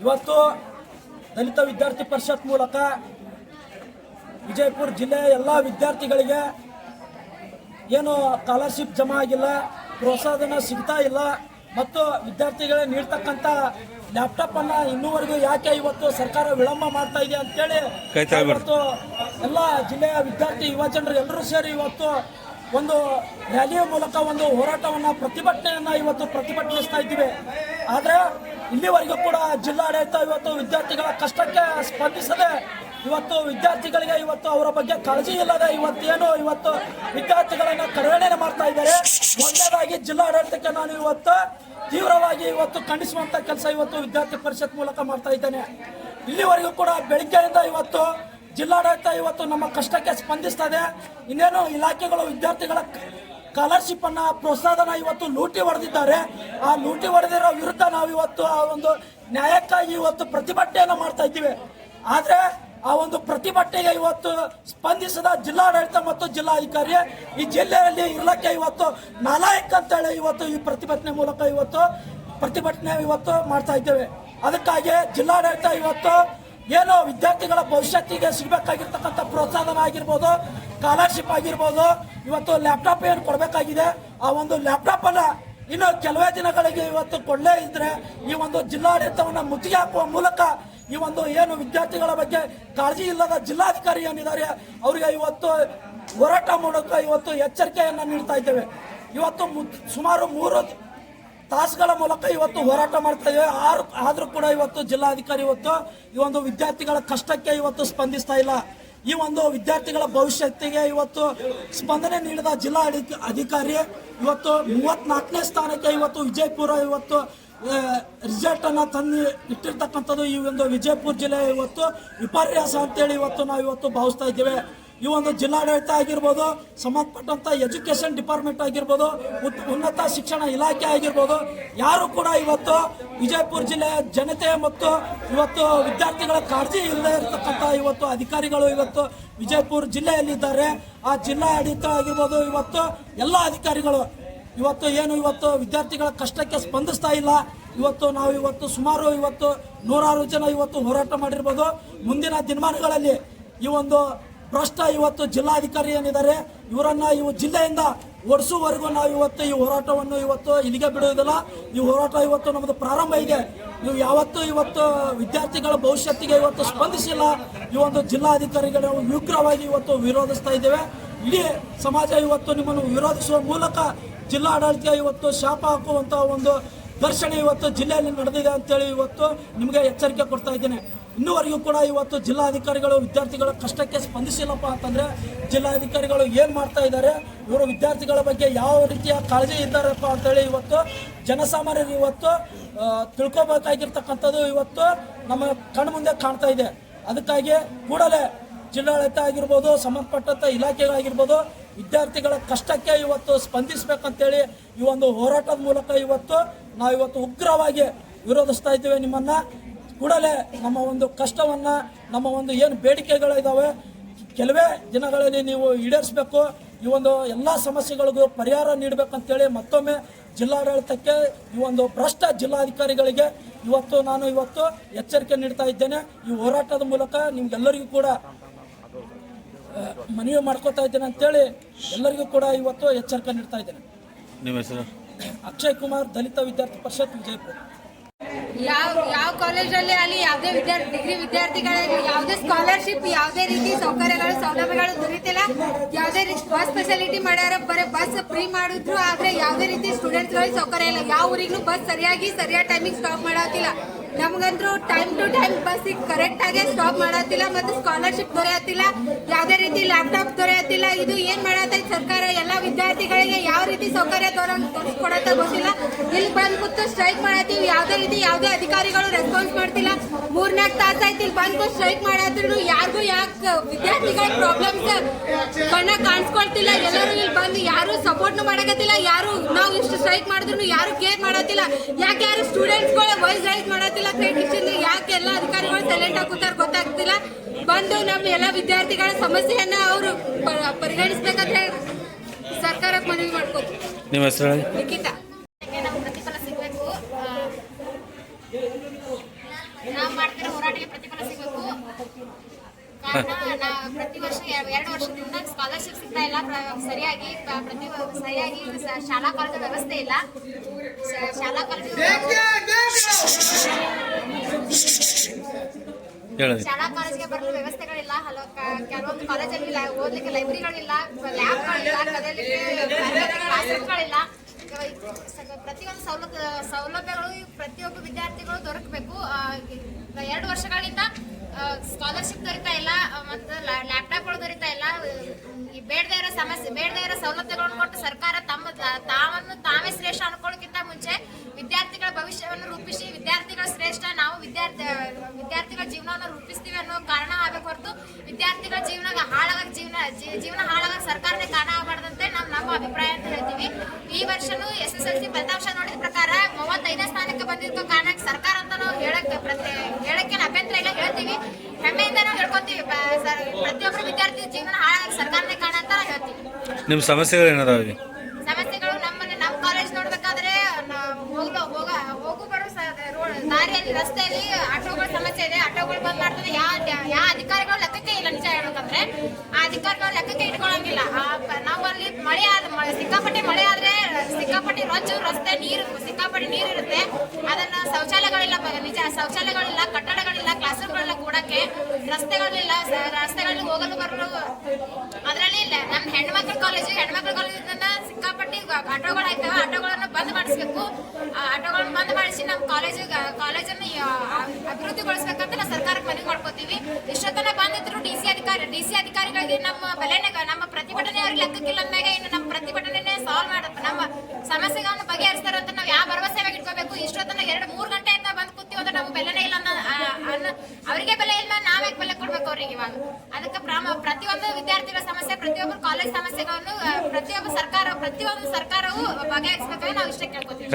ಇವತ್ತು ದಲಿತ ವಿದ್ಯಾರ್ಥಿ ಪರಿಷತ್ ಮೂಲಕ ವಿಜಯಪುರ ಜಿಲ್ಲೆಯ ಎಲ್ಲ ವಿದ್ಯಾರ್ಥಿಗಳಿಗೆ ಏನು ಸ್ಕಾಲರ್ಶಿಪ್ ಜಮಾ ಆಗಿಲ್ಲ ಪ್ರೋತ್ಸಾಹನ ಸಿಗ್ತಾ ಇಲ್ಲ ಮತ್ತು ವಿದ್ಯಾರ್ಥಿಗಳಿಗೆ ನೀಡ್ತಕ್ಕಂಥ ಲ್ಯಾಪ್ಟಾಪ್ ಅನ್ನ ಇನ್ನೂವರೆಗೂ ಯಾಕೆ ಇವತ್ತು ಸರ್ಕಾರ ವಿಳಂಬ ಮಾಡ್ತಾ ಇದೆ ಅಂತೇಳಿ ಇವತ್ತು ಎಲ್ಲ ಜಿಲ್ಲೆಯ ವಿದ್ಯಾರ್ಥಿ ಯುವ ಜನರು ಎಲ್ಲರೂ ಸೇರಿ ಇವತ್ತು ಒಂದು ರ್ಯಾಲಿಯ ಮೂಲಕ ಒಂದು ಹೋರಾಟವನ್ನು ಪ್ರತಿಭಟನೆಯನ್ನು ಇವತ್ತು ಪ್ರತಿಭಟನಿಸ್ತಾ ಇದ್ದೀವಿ. ಆದ್ರೆ ಇಲ್ಲಿವರೆಗೂ ಕೂಡ ಜಿಲ್ಲಾಡಳಿತ ಇವತ್ತು ವಿದ್ಯಾರ್ಥಿಗಳ ಕಷ್ಟಕ್ಕೆ ಸ್ಪಂದಿಸದೆ, ಇವತ್ತು ವಿದ್ಯಾರ್ಥಿಗಳಿಗೆ ಇವತ್ತು ಅವರ ಬಗ್ಗೆ ಕಾಳಜಿ ಇಲ್ಲದೆ ಇವತ್ತೇನು ಇವತ್ತು ವಿದ್ಯಾರ್ಥಿಗಳನ್ನ ಕಡೆಗಣನೆ ಮಾಡ್ತಾ ಇದ್ದಾರೆ. ಮೊದಲನೇದಾಗಿ ಜಿಲ್ಲಾಡಳಿತಕ್ಕೆ ನಾನು ಇವತ್ತು ತೀವ್ರವಾಗಿ ಇವತ್ತು ಖಂಡಿಸುವಂತ ಕೆಲಸ ಇವತ್ತು ವಿದ್ಯಾರ್ಥಿ ಪರಿಷತ್ ಮೂಲಕ ಮಾಡ್ತಾ ಇದ್ದೇನೆ. ಇಲ್ಲಿವರೆಗೂ ಕೂಡ ಬೆಳಿಗ್ಗೆಯಿಂದ ಇವತ್ತು ಜಿಲ್ಲಾಡಳಿತ ಇವತ್ತು ನಮ್ಮ ಕಷ್ಟಕ್ಕೆ ಸ್ಪಂದಿಸ್ತದೆ. ಇನ್ನೇನು ಇಲಾಖೆಗಳು ವಿದ್ಯಾರ್ಥಿಗಳ ಸ್ಕಾಲರ್ಶಿಪ್ ಅನ್ನ ಪ್ರೋತ್ಸಾಹನ ಇವತ್ತು ಲೂಟಿ ಹೊಡೆದಿದ್ದಾರೆ. ಆ ಲೂಟಿ ಹೊಡೆದಿರೋ ವಿರುದ್ಧ ನಾವು ಇವತ್ತು ಆ ಒಂದು ನ್ಯಾಯಕ್ಕಾಗಿ ಇವತ್ತು ಪ್ರತಿಭಟನೆಯನ್ನು ಮಾಡ್ತಾ ಇದ್ದೀವಿ. ಆದ್ರೆ ಆ ಒಂದು ಪ್ರತಿಭಟನೆಗೆ ಇವತ್ತು ಸ್ಪಂದಿಸಿದ ಜಿಲ್ಲಾಡಳಿತ ಮತ್ತು ಜಿಲ್ಲಾಧಿಕಾರಿ ಈ ಜಿಲ್ಲೆಯಲ್ಲಿ ಇರ್ಲಕ್ಕೆ ಇವತ್ತು ನಾಲಾಯಕ್ ಅಂತೇಳಿ ಇವತ್ತು ಈ ಪ್ರತಿಭಟನೆ ಮೂಲಕ ಇವತ್ತು ಪ್ರತಿಭಟನೆ ಇವತ್ತು ಮಾಡ್ತಾ ಇದ್ದೇವೆ. ಅದಕ್ಕಾಗಿ ಜಿಲ್ಲಾಡಳಿತ ಇವತ್ತು ಏನು ವಿದ್ಯಾರ್ಥಿಗಳ ಭವಿಷ್ಯತ್ತಿಗೆ ಸಿಗಬೇಕಾಗಿರ್ತಕ್ಕಂಥ ಪ್ರೋತ್ಸಾಹನ ಆಗಿರ್ಬೋದು ಸ್ಕಾಲರ್ಶಿಪ್ ಆಗಿರ್ಬೋದು, ಇವತ್ತು ಲ್ಯಾಪ್ಟಾಪ್ ಏನು ಕೊಡಬೇಕಾಗಿದೆ, ಆ ಒಂದು ಲ್ಯಾಪ್ಟಾಪ್ ಅನ್ನ ಇನ್ನು ಕೆಲವೇ ದಿನಗಳಿಗೆ ಇವತ್ತು ಕೊಡಲೇ ಇದ್ದರೆ ಈ ಒಂದು ಜಿಲ್ಲಾಡಳಿತವನ್ನು ಮುತ್ತಿಗೆ ಹಾಕುವ ಮೂಲಕ ಈ ಒಂದು ಏನು ವಿದ್ಯಾರ್ಥಿಗಳ ಬಗ್ಗೆ ಕಾಳಜಿ ಇಲ್ಲದ ಜಿಲ್ಲಾಧಿಕಾರಿ ಏನಿದ್ದಾರೆ, ಅವರಿಗೆ ಇವತ್ತು ಹೋರಾಟ ಮೂಲಕ ಇವತ್ತು ಎಚ್ಚರಿಕೆಯನ್ನು ನೀಡ್ತಾ ಇದ್ದೇವೆ. ಇವತ್ತು ಸುಮಾರು ಮೂರು ತಾಸುಗಳ ಮೂಲಕ ಇವತ್ತು ಹೋರಾಟ ಮಾಡ್ತಾ ಇದ್ದೇವೆ ಆರು ಆದರೂ ಕೂಡ ಇವತ್ತು ಜಿಲ್ಲಾಧಿಕಾರಿ ಇವತ್ತು ಈ ಒಂದು ವಿದ್ಯಾರ್ಥಿಗಳ ಕಷ್ಟಕ್ಕೆ ಇವತ್ತು ಸ್ಪಂದಿಸ್ತಾ ಇಲ್ಲ. ಈ ಒಂದು ವಿದ್ಯಾರ್ಥಿಗಳ ಭವಿಷ್ಯತ್ತಿಗೆ ಇವತ್ತು ಸ್ಪಂದನೆ ನೀಡಿದ ಜಿಲ್ಲಾ ಅಧಿ- ಅಧಿಕಾರಿ ಇವತ್ತು ಮೂವತ್ನಾಲ್ಕನೇ ಸ್ಥಾನಕ್ಕೆ ಇವತ್ತು ವಿಜಯಪುರ ಇವತ್ತು ರಿಸಲ್ಟ್ ಅನ್ನ ತಂದು ಇಟ್ಟಿರ್ತಕ್ಕಂಥದ್ದು ಈ ಒಂದು ವಿಜಯಪುರ ಜಿಲ್ಲೆ ಇವತ್ತು ವಿಪರ್ಯಾಸ ಅಂತೇಳಿ ಇವತ್ತು ನಾವು ಇವತ್ತು ಭಾವಿಸ್ತಾ ಇದ್ದೇವೆ. ಈ ಒಂದು ಜಿಲ್ಲಾಡಳಿತ ಆಗಿರ್ಬೋದು, ಸಂಬಂಧಪಟ್ಟಂತ ಎಜುಕೇಶನ್ ಡಿಪಾರ್ಟ್ಮೆಂಟ್ ಆಗಿರ್ಬೋದು ಉನ್ನತ ಶಿಕ್ಷಣ ಇಲಾಖೆ ಆಗಿರ್ಬೋದು, ಯಾರು ಕೂಡ ಇವತ್ತು ವಿಜಯಪುರ ಜಿಲ್ಲೆಯ ಜನತೆ ಮತ್ತು ಇವತ್ತು ವಿದ್ಯಾರ್ಥಿಗಳ ಕಾಳಜಿ ಇಲ್ಲದೆ ಇರತಕ್ಕಂಥ ಇವತ್ತು ಅಧಿಕಾರಿಗಳು ಇವತ್ತು ವಿಜಯಪುರ ಜಿಲ್ಲೆಯಲ್ಲಿದ್ದಾರೆ. ಆ ಜಿಲ್ಲಾ ಆಡಳಿತ ಆಗಿರ್ಬೋದು, ಇವತ್ತು ಎಲ್ಲ ಅಧಿಕಾರಿಗಳು, ಇವತ್ತು ಏನು ಇವತ್ತು ವಿದ್ಯಾರ್ಥಿಗಳ ಕಷ್ಟಕ್ಕೆ ಸ್ಪಂದಿಸ್ತಾ ಇಲ್ಲ. ಇವತ್ತು ನಾವು ಇವತ್ತು ಸುಮಾರು ಇವತ್ತು ನೂರಾರು ಜನ ಇವತ್ತು ಹೋರಾಟ ಮಾಡಿರ್ಬೋದು. ಮುಂದಿನ ದಿನಮಾನಗಳಲ್ಲಿ ಈ ಒಂದು ಭ್ರಷ್ಟ ಇವತ್ತು ಜಿಲ್ಲಾಧಿಕಾರಿ ಏನಿದ್ದಾರೆ, ಇವರನ್ನ ಇವು ಜಿಲ್ಲೆಯಿಂದ ಓಡಿಸುವವರೆಗೂ ನಾವು ಇವತ್ತು ಈ ಹೋರಾಟವನ್ನು ಇವತ್ತು ಇಲ್ಲಿಗೆ ಬಿಡುವುದಿಲ್ಲ. ಈ ಹೋರಾಟ ಇವತ್ತು ನಮ್ಮದು ಪ್ರಾರಂಭ ಇದೆ. ನೀವು ಯಾವತ್ತೂ ಇವತ್ತು ವಿದ್ಯಾರ್ಥಿಗಳ ಭವಿಷ್ಯತ್ತಿಗೆ ಇವತ್ತು ಸ್ಪಂದಿಸಿಲ್ಲ. ಈ ಒಂದು ಜಿಲ್ಲಾಧಿಕಾರಿಗಳು ಉಗ್ರವಾಗಿ ಇವತ್ತು ವಿರೋಧಿಸ್ತಾ ಇದ್ದೇವೆ. ಇಡೀ ಸಮಾಜ ಇವತ್ತು ನಿಮ್ಮನ್ನು ವಿರೋಧಿಸುವ ಮೂಲಕ ಜಿಲ್ಲಾಡಳಿತ ಇವತ್ತು ಶಾಪ ಹಾಕುವಂತಹ ಒಂದು ಘರ್ಷಣೆ ಇವತ್ತು ಜಿಲ್ಲೆಯಲ್ಲಿ ನಡೆದಿದೆ ಅಂತೇಳಿ ಇವತ್ತು ನಿಮಗೆ ಎಚ್ಚರಿಕೆ ಕೊಡ್ತಾ ಇದ್ದೇನೆ. ಇನ್ನುವರೆಗೂ ಕೂಡ ಇವತ್ತು ಜಿಲ್ಲಾಧಿಕಾರಿಗಳು, ವಿದ್ಯಾರ್ಥಿಗಳ ಕಷ್ಟಕ್ಕೆ ಸ್ಪಂದಿಸಿಲ್ಲಪ್ಪ ಅಂತಂದ್ರೆ ಜಿಲ್ಲಾಧಿಕಾರಿಗಳು ಏನು ಮಾಡ್ತಾ ಇದ್ದಾರೆ? ಇವರು ವಿದ್ಯಾರ್ಥಿಗಳ ಬಗ್ಗೆ ಯಾವ ರೀತಿಯ ಕಾಳಜಿ ಇದ್ದಾರಪ್ಪ ಅಂತೇಳಿ ಇವತ್ತು ಜನಸಾಮಾನ್ಯರು ಇವತ್ತು ತಿಳ್ಕೊಬೇಕಾಗಿರ್ತಕ್ಕಂಥದ್ದು ಇವತ್ತು ನಮ್ಮ ಕಣ್ಣು ಮುಂದೆ ಕಾಣ್ತಾ ಇದೆ. ಅದಕ್ಕಾಗಿ ಕೂಡಲೇ ಜಿಲ್ಲಾಡಳಿತ ಆಗಿರ್ಬೋದು ಸಂಬಂಧಪಟ್ಟಂಥ ಇಲಾಖೆಗಳಾಗಿರ್ಬೋದು, ವಿದ್ಯಾರ್ಥಿಗಳ ಕಷ್ಟಕ್ಕೆ ಇವತ್ತು ಸ್ಪಂದಿಸಬೇಕಂತೇಳಿ ಈ ಒಂದು ಹೋರಾಟದ ಮೂಲಕ ಇವತ್ತು ನಾವು ಇವತ್ತು ಉಗ್ರವಾಗಿ ವಿರೋಧಿಸ್ತಾ ಇದ್ದೇವೆ ನಿಮ್ಮನ್ನ. ಕೂಡಲೇ ನಮ್ಮ ಒಂದು ಕಷ್ಟವನ್ನ ನಮ್ಮ ಒಂದು ಏನು ಬೇಡಿಕೆಗಳಿದ್ದಾವೆ ಕೆಲವೇ ದಿನಗಳಲ್ಲಿ ನೀವು ಈಡೇರಿಸಬೇಕು. ಈ ಒಂದು ಎಲ್ಲ ಸಮಸ್ಯೆಗಳಿಗೂ ಪರಿಹಾರ ನೀಡಬೇಕಂತೇಳಿ ಮತ್ತೊಮ್ಮೆ ಜಿಲ್ಲಾಡಳಿತಕ್ಕೆ ಈ ಒಂದು ಭ್ರಷ್ಟ ಜಿಲ್ಲಾಧಿಕಾರಿಗಳಿಗೆ ಇವತ್ತು ನಾನು ಇವತ್ತು ಎಚ್ಚರಿಕೆ ನೀಡ್ತಾ ಇದ್ದೇನೆ. ಈ ಹೋರಾಟದ ಮೂಲಕ ನಿಮ್ಗೆಲ್ಲರಿಗೂ ಕೂಡ ಮನವಿ ಮಾಡ್ಕೋತಾ ಇದ್ದೇನೆ ಅಂತೇಳಿ ಎಲ್ಲರಿಗೂ ಕೂಡ ಇವತ್ತು ಎಚ್ಚರಿಕೆ ನೀಡ್ತಾ ಇದ್ದೇನೆ. ನಿಮ್ಮ ಹೆಸರು? ಅಕ್ಷಯ್ ಕುಮಾರ್ ದಲಿತ ವಿದ್ಯಾರ್ಥಿ ಪರಿಷತ್ ವಿಜಯಪುರ. ಯಾವ ಯಾವ ಕಾಲೇಜಲ್ಲಿ ಅಲ್ಲಿ ಯಾವುದೇ ವಿದ್ಯಾರ್ಥಿ ಡಿಗ್ರಿ ವಿದ್ಯಾರ್ಥಿಗಳಿಗೆ ಯಾವುದೇ ಸ್ಕಾಲರ್ಶಿಪ್, ಯಾವುದೇ ರೀತಿ ಸೌಕರ್ಯಗಳು, ಸೌಲಭ್ಯಗಳು ದೊರೀತಿಲ್ಲ. ಯಾವುದೇ ಬಸ್ ಫೆಸಿಲಿಟಿ ಮಾಡ್ಯಾರ, ಬರೀ ಬಸ್ ಫ್ರೀ ಮಾಡಿದ್ರು, ಆದ್ರೆ ಯಾವುದೇ ರೀತಿ ಸ್ಟೂಡೆಂಟ್ಸ್ಗಳಿಗೆ ಸೌಕರ್ಯ ಇಲ್ಲ. ಯಾವ ಊರಿಗೂ ಬಸ್ ಸರಿಯಾಗಿ, ಸರಿಯಾದ ಟೈಮಿಗೆ ಸ್ಟಾಪ್ ಮಾಡತ್ತಿಲ್ಲ ನಮಗಂತೂ time to time bus correct ಆಗಿ ಸ್ಟಾಪ್ ಮಾಡತ್ತಿಲ್ಲ ಮತ್ತು ಸ್ಕಾಲರ್ಶಿಪ್ ದೊರೆಯತ್ತಿಲ್ಲ, ಯಾವುದೇ ರೀತಿ ಲ್ಯಾಪ್ಟಾಪ್ ದೊರೆಯತ್ತಿಲ್ಲ, ಇದು ಏನ್ ಮಾಡತ್ತೈತಿ ಸರ್ಕಾರ, ಎಲ್ಲ ವಿದ್ಯಾರ್ಥಿಗಳಿಗೆ ಯಾವ ರೀತಿ ಸೌಕರ್ಯ ಕೊಡತ್ತ ಗೊತ್ತಿಲ್ಲ. ಇಲ್ಲಿ ಬಂದ್ ಸ್ಟ್ರೈಕ್ ಮಾಡತ್ತೀವಿ, ಯಾವುದೇ ರೀತಿ ಯಾವುದೇ ಅಧಿಕಾರಿಗಳು ರೆಸ್ಪಾನ್ಸ್ ಮಾಡ್ತಿಲ್ಲ. ಮೂರ್ನಾಲ್ಕು ತಾಸು ಆಯ್ತು ಇಲ್ಲಿ ಬಂದ್ ಸ್ಟ್ರೈಕ್ ಮಾಡತ್ತಿದ್ರು ಯಾರಿಗೂ ಯಾಕೆ ವಿದ್ಯಾರ್ಥಿಗಳ ಪ್ರಾಬ್ಲಮ್ಸ್ ಕಣ್ಣ ಕಾಣಿಸ್ಕೊಳ್ತಿಲ್ಲ. ಎಲ್ಲರೂ ಇಲ್ಲಿ ಬಂದು ಯಾರು ಸಪೋರ್ಟ್ ಮಾಡಕತ್ತಿಲ್ಲ, ಯಾರು ನಾವು ಇಷ್ಟು ಸ್ಟ್ರೈಕ್ ಮಾಡಿದ್ರು ಯಾರು ಕೇರ್ ಮಾಡತ್ತಿಲ್ಲ. ಯಾಕೆ ಯಾರು ಸ್ಟೂಡೆಂಟ್ಸ್ಗಳ ವಾಯ್ಸ್ ರೈಸ್ ಮಾಡತ್ತಿಲ್ಲ ಕ್ರಿಟಿಷನ್ ಯಾಕೆ ಎಲ್ಲ ಅಧಿಕಾರಿಗಳು ಸೈಲೆಂಟ್ ಹಾಕುತ್ತಾರೆ ಗೊತ್ತಾಗ್ತಿಲ್ಲ. ಬಂದು ನಮ್ಮ ಎಲ್ಲ ವಿದ್ಯಾರ್ಥಿಗಳ ಸಮಸ್ಯೆಯನ್ನ ಅವರು ಪರಿಗಣಿಸ್ಬೇಕಂತ ಹೇಳಿ ಸರ್ಕಾರಕ್ಕೆ ಮನವಿ ಮಾಡ್ಕೋತೀವಿ ನಿಮ್ಮ ಹೆಸರು ನಿಖಿತ. ಲಿಖಿತ ನಮ್ಮ ಪ್ರತಿಫಲ ಸಿಗಬೇಕು ಹೋರಾಟಕ್ಕೆ ಪ್ರತಿಫಲ ಸಿಗಬೇಕು. ಕಾರಣ ನಾ ಪ್ರತಿ ವರ್ಷ ಎರಡು ವರ್ಷದಿಂದ ಸ್ಕಾಲರ್ಶಿಪ್ ಸಿಗ್ತಾ ಇಲ್ಲ. ಸರಿಯಾಗಿ ಪ್ರತಿ ಸರಿಯಾಗಿ ಶಾಲಾ ಕಾಲೇಜು ವ್ಯವಸ್ಥೆ ಇಲ್ಲ. ಶಾಲಾ ಕಾಲೇಜು ಹೇಳಿ ಶಾಲಾ ಕಾಲೇಜಿಗೆ ಬರಲು ವ್ಯವಸ್ಥೆಗಳಿಲ್ಲ ಹಲವು ಕೆಲವೊಂದು ಕಾಲೇಜಲ್ಲಿ ಓದ್ಲಿಕ್ಕೆ ಲೈಬ್ರರಿಗಳಿಲ್ಲ ಲ್ಯಾಬ್ಗಳಿಲ್ಲ ಕ್ಲಾಸ್ರೂಮ್ಗಳಿಲ್ಲ ಪ್ರತಿಯೊಂದು ಸೌಲಭ್ಯ, ಸೌಲಭ್ಯಗಳು ಪ್ರತಿಯೊಬ್ಬ ವಿದ್ಯಾರ್ಥಿಗಳು ದೊರಕಬೇಕು. ಎರಡು ವರ್ಷಗಳಿಂದ ಸ್ಕಾಲರ್ಶಿಪ್ ದೊರೀತಾ ಇಲ್ಲ ಮತ್ತು ಲ್ಯಾಪ್ಟಾಪ್ಗಳು ದೊರೀತಾ ಇಲ್ಲ. ಈ ಬೇಡದೇ ಇರೋ ಸಮಸ್ಯೆ, ಬೇಡದೇ ಇರೋ ಸೌಲಭ್ಯಗಳನ್ನು ಕೊಟ್ಟು ಸರ್ಕಾರ ತಮ್ಮ, ತಾವನ್ನು ತಾವೇ ಶ್ರೇಷ್ಠ ಅನ್ಕೊಳ್ಳೋಕ್ಕಿಂತ ಮುಂಚೆ ವಿದ್ಯಾರ್ಥಿಗಳ ಭವಿಷ್ಯವನ್ನು ರೂಪಿಸಿ, ವಿದ್ಯಾರ್ಥಿಗಳ ಶ್ರೇಷ್ಠ ನಾವು ವಿದ್ಯಾರ್ಥಿ, ವಿದ್ಯಾರ್ಥಿಗಳ ಜೀವನವನ್ನು ರೂಪಿಸ್ತೀವಿ ಅನ್ನೋ ಕಾರಣ ಆಗಬೇಕು ಹೊರತು ವಿದ್ಯಾರ್ಥಿಗಳ ಜೀವನ ಹಾಳಾಗ ಜೀವನ ಜೀವನ ಹಾಳಾಗ ಸರ್ಕಾರನೇ ಕಾರಣ ಆಗಬಾರ್ದಂತೆ ನಾವು ನಮ್ಮ ಅಭಿಪ್ರಾಯ ಅಂತ ಹೇಳ್ತೀವಿ. ಈ ವರ್ಷನೂ ಎಸ್ ಎಸ್ ಎಲ್ ಸಿ ಫಲಿತಾಂಶ ನೋಡಿದ ಪ್ರಕಾರ ಮೂವತ್ತೈದನೇ ಸ್ಥಾನಕ್ಕೆ ಬಂದಿರೋ ಕಾರಣ ಸರ್ಕಾರ ಅಂತ ನಾವು ಹೇಳಕ್ಕೆ ಪ್ರತಿ ಹೇಳಕ್ಕೆ ಅಭ್ಯಂತರ ಇಲ್ಲ. ಹೇಳ್ತೀವಿ. ಹೆಮ್ಮೆಯಿಂದ ನಾವು ಹೇಳ್ಕೊತೀವಿ. ಪ್ರತಿಯೊಬ್ಬರು ವಿದ್ಯಾರ್ಥಿ ಜೀವನ ಹಾಳಾಗ ಸರ್ಕಾರನೇ ಕಾರಣ ಅಂತ ಹೇಳ್ತೀವಿ. ನಿಮ್ಮ ಸಮಸ್ಯೆಗಳು ಏನದಾವೆ ಸಮಸ್ಯೆಗಳು ನಮ್ಮನ್ನ ನಮ್ಮ ಕಾಲೇಜ್ ನೋಡ್ಬೇಕಾದ್ರೆ ನ- ಹೋಗ್ಲು ಹೋಗ ಹೋಗು ಬರೋ ಸ- ರೋಡ್ ದಾರಿಯಲ್ಲಿ ರಸ್ತೆಯಲ್ಲಿ ಆಟೋಗಳ ಸಮಸ್ಯೆ ಇದೆ, ಆಟೋಗಳು ಬಂದ್ ಮಾಡ್ತಾರೆ ಯಾವ ಯಾವ ಅಧಿಕಾರಿಗಳು ಲೆಕ್ಕಕ್ಕೆ ಇಲ್ಲ ನಿಜ ಹೇಳ್ಬೇಕಂದ್ರೆ ಆ ಅಧಿಕಾರಿಗಳು ಲೆಕ್ಕಕ್ಕೆ ಇಟ್ಕೊಳಂಗಿಲ್ಲ ಅಲ್ಲಿ ಮಳೆ ಆದ ಸಿಕ್ಕಾಪಟ್ಟೆ ಮಳೆ ಆದ್ರೆ ಸಿಕ್ಕಾಪಟ್ಟೆ ರೊಚ್ಚು ರಸ್ತೆ, ನೀರು, ಸಿಕ್ಕಾಪಟ್ಟೆ ನೀರು ಇರುತ್ತೆ. ಅದನ್ನ ಶೌಚಾಲಯಗಳಿಲ್ಲ ನಿಜ ಶೌಚಾಲಯಗಳಿಲ್ಲ, ಕಟ್ಟಡಗಳಿಲ್ಲ ಕ್ಲಾಸ್ ರೂಮ್ಗಳೆಲ್ಲ ಕೂಡಕ್ಕೆ ರಸ್ತೆಗಳಿಲ್ಲ ರಸ್ತೆಗಳಲ್ಲಿ ಹೋಗಲು ಬರಲು ಅದರಲ್ಲಿ ಇಲ್ಲ. ನಮ್ಮ ಹೆಣ್ಮಕ್ಳ ಕಾಲೇಜು ಹೆಣ್ಮಕ್ಳ ಕಾಲೇಜಿಂದ ಸಿಕ್ಕಾಪಟ್ಟಿ ಆಟೋಗಳು ಆಯ್ತವೆ ಆಟೋಗಳನ್ನು ಬಂದ್ ಮಾಡಿಸ್ಬೇಕು ಆಟೋಗಳನ್ನ ಬಂದ್ ಮಾಡಿಸಿ ನಮ್ಮ ಕಾಲೇಜು ಕಾಲೇಜನ್ನು ಅಭಿವೃದ್ಧಿಗೊಳಿಸ್ಬೇಕಂತ ನಾವು ಸರ್ಕಾರಕ್ಕೆ ಮನವಿ ಮಾಡ್ಕೋತೀವಿ. ಇಷ್ಟೊತ್ತನ ಬಂದಿದ್ರು ಡಿ ಸಿ ಅಧಿಕಾರಿ ಡಿ ಸಿ ಅಧಿಕಾರಿಗಳಿಗೆ ನಮ್ಮ ಬೆಲೆನಾಗ ನಮ್ಮ ಪ್ರತಿಭಟನೆ ಅವ್ರಿಗೆ ಲೆಕ್ಕಕ್ಕಿಲ್ಲ ಅಂದಾಗ ಇನ್ನು ನಮ್ಮ ಪ್ರತಿಭಟನೆ ಸಾಲ್ವ್ ಮಾಡ ನಮ್ಮ ಸಮಸ್ಯೆಗಳನ್ನು ಬಗೆಹರಿಸ್ತಾರಂತ ಅಂತ ನಾವು ಯಾವ ಭರವಸೆ ಇಟ್ಕೋಬೇಕು? ಇಷ್ಟೊತ್ತನ ಎರಡು ಮೂರು ಗಂಟೆಯಿಂದ ಬಂದು ಕೂತೀವಿ ಅಂದ್ರೆ ನಮ್ಗೆ ಬೆಲೆನೇ ಇಲ್ಲ ಅನ್ನೋ ಅವರಿಗೆ ಬೆಲೆ ಇಲ್ಲ ನಾವೇ ಬೆಲೆ ಕೊಡ್ಬೇಕು ಅವ್ರಿಗೆ ಇವಾಗ? ಅದಕ್ಕೆ ಪ್ರಾಮ ಪ್ರತಿಯೊಂದು ವಿದ್ಯಾರ್ಥಿಗಳ ಸಮಸ್ಯೆ, ಪ್ರತಿಯೊಬ್ಬರು ಕಾಲೇಜ್ ಸಮಸ್ಯೆಗಳನ್ನು ಪ್ರತಿಯೊಬ್ಬ ಸರ್ಕಾರ ಪ್ರತಿಯೊಂದು ಸರ್ಕಾರವು ಬಗೆಹರಿಸಬೇಕಂತ ನಾವು ಇಷ್ಟ ಕೇಳ್ಕೊತೀವಿ.